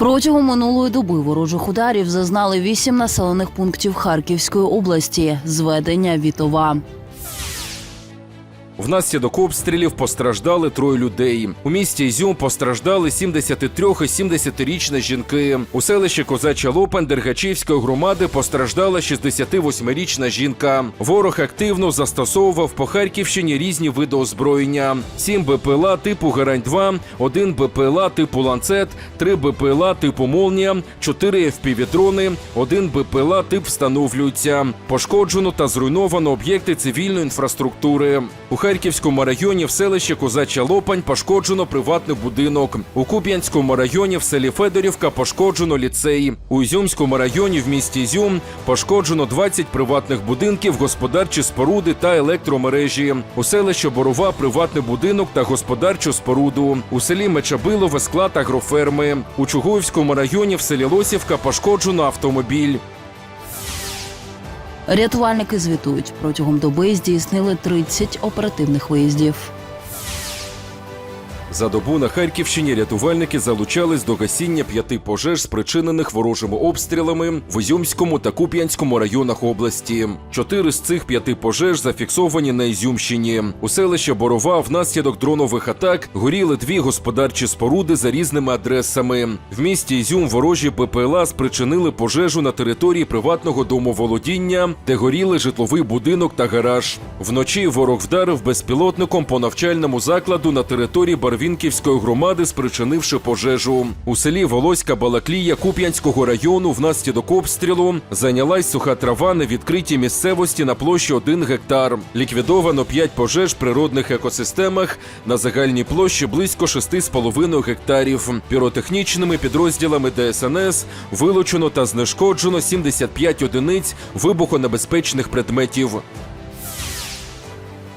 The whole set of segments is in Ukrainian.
Протягом минулої доби ворожих ударів зазнали вісім населених пунктів Харківської області. Зведення Вітова. Внаслідок обстрілів постраждали троє людей. У місті Ізюм постраждали 73 і 70-річні жінки. У селищі Козача Лопань Дергачівської громади постраждала 68-річна жінка. Ворог активно застосовував по Харківщині різні види озброєння: 7 БПЛА типу Гарань-2, 1 БПЛА типу Ланцет, 3 БПЛА типу Молнія, 4 FPV-дрони, 1 БПЛА тип встановлюється. Пошкоджено та зруйновано об'єкти цивільної інфраструктури. У Харківському районі в селищі Козача Лопань пошкоджено приватний будинок. У Куп'янському районі в селі Федорівка пошкоджено ліцей. У Ізюмському районі в місті Ізюм пошкоджено 20 приватних будинків, господарчі споруди та електромережі. У селищі Борова приватний будинок та господарчу споруду. У селі Мечабилове склад агроферми. У Чугуївському районі в селі Лосівка пошкоджено автомобіль. Рятувальники звітують, протягом доби здійснили 30 оперативних виїздів. За добу на Харківщині рятувальники залучались до гасіння п'яти пожеж, спричинених ворожими обстрілами в Ізюмському та Куп'янському районах області. Чотири з цих п'яти пожеж зафіксовані на Ізюмщині. У селищі Борова внаслідок дронових атак горіли дві господарчі споруди за різними адресами. В місті Ізюм ворожі ППЛА спричинили пожежу на території приватного домоволодіння, де горіли житловий будинок та гараж. Вночі ворог вдарив безпілотником по навчальному закладу на території Барвінківської громади, спричинивши пожежу. У селі Волоська Балаклія Куп'янського району внаслідок обстрілу зайнялась суха трава на відкритій місцевості на площі 1 гектар. Ліквідовано 5 пожеж природних екосистемах на загальній площі близько 6,5 гектарів. Піротехнічними підрозділами ДСНС вилучено та знешкоджено 75 одиниць вибухонебезпечних предметів.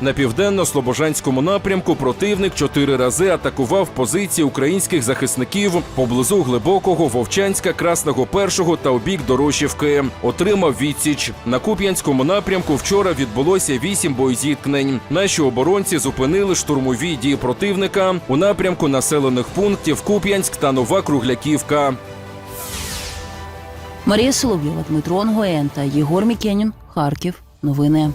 На південно-слобожанському напрямку противник чотири рази атакував позиції українських захисників поблизу глибокого Вовчанська, Красного Першого та обік Дорошівки. Отримав відсіч. На Куп'янському напрямку вчора відбулося вісім боєзіткнень. Наші оборонці зупинили штурмові дії противника у напрямку населених пунктів Куп'янськ та Нова Кругляківка. Марія Соловйова, Дмитро Онгоєн та Єгор Мікенін. Харків. Новини.